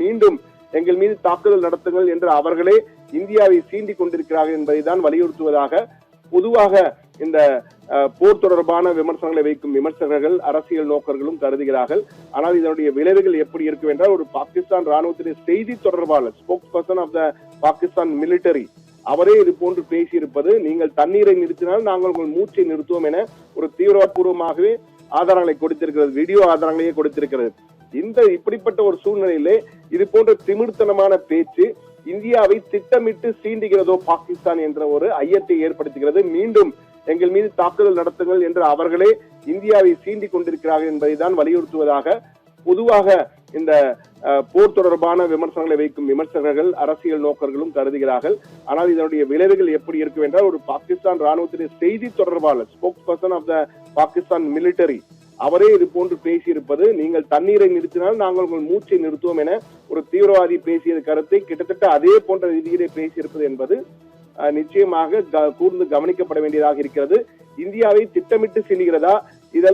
மீண்டும் எங்கள் மீது தாக்குதல் நடத்துங்கள் என்று அவர்களே இந்தியாவை சீண்டிக் கொண்டிருக்கிறார்கள் என்பதை தான் வலியுறுத்துவதாக பொதுவாக இந்த போர் தொடர்பான விமர்சனங்களை வைக்கும் விமர்சகர்கள் அரசியல் நோக்கர்களும் கருதுகிறார்கள். ஆனால் இதனுடைய விளைவுகள் எப்படி இருக்கும் என்றால் ஒரு பாகிஸ்தான் ராணுவத்தின் செய்தி தொடர்பாளர் spokesperson of the Pakistan military அவரே இது போன்று பேசியிருப்பது நீங்கள் தண்ணீரை நிறுத்தினால் நாங்கள் உங்கள் மூச்சை நிறுத்துவோம் என ஒரு தீவிரபூர்வமாகவே ஆதாரங்களை கொடுத்திருக்கிறது வீடியோ ஆதாரங்களையே கொடுத்திருக்கிறது. இந்த இப்படிப்பட்ட ஒரு சூழ்நிலையிலே இது போன்ற திமிர்த்தனமான பேச்சு இந்தியாவை திட்டமிட்டு சீண்டுகிறதோ பாகிஸ்தான் என்ற ஒரு ஐயத்தை ஏற்படுத்துகிறது. மீண்டும் எங்கள் மீது தாக்குதல் நடத்துங்கள் என்று அவர்களே இந்தியாவை சீண்டிக் கொண்டிருக்கிறார்கள் என்பதை தான் வலியுறுத்துவதாக பொதுவாக இந்த போர் தொடர்பான விமர்சனங்களை வைக்கும் விமர்சகர்கள் அரசியல் நோக்கர்களும் கருதுகிறார்கள். ஆனால் இதனுடைய விளைவுகள் எப்படி இருக்கும் என்றால் ஒரு பாகிஸ்தான் ராணுவத்தின் செய்தி தொடர்பாளர் spokesperson of the Pakistan military அவரே இது போன்று பேசியிருப்பது நீங்கள் தண்ணீரை நிறுத்தினால் நாங்கள் உங்கள் மூச்சை நிறுத்துவோம் என ஒரு தீவிரவாதி பேசிய கருத்தை கிட்டத்தட்ட அதே போன்ற ரீதியிலே பேசியிருப்பது என்பது நிச்சயமாக க- கூர்ந்து கவனிக்கப்பட வேண்டியதாக இருக்கிறது. இந்தியாவை திட்டமிட்டு செல்கிறதா? இதெல்லாம்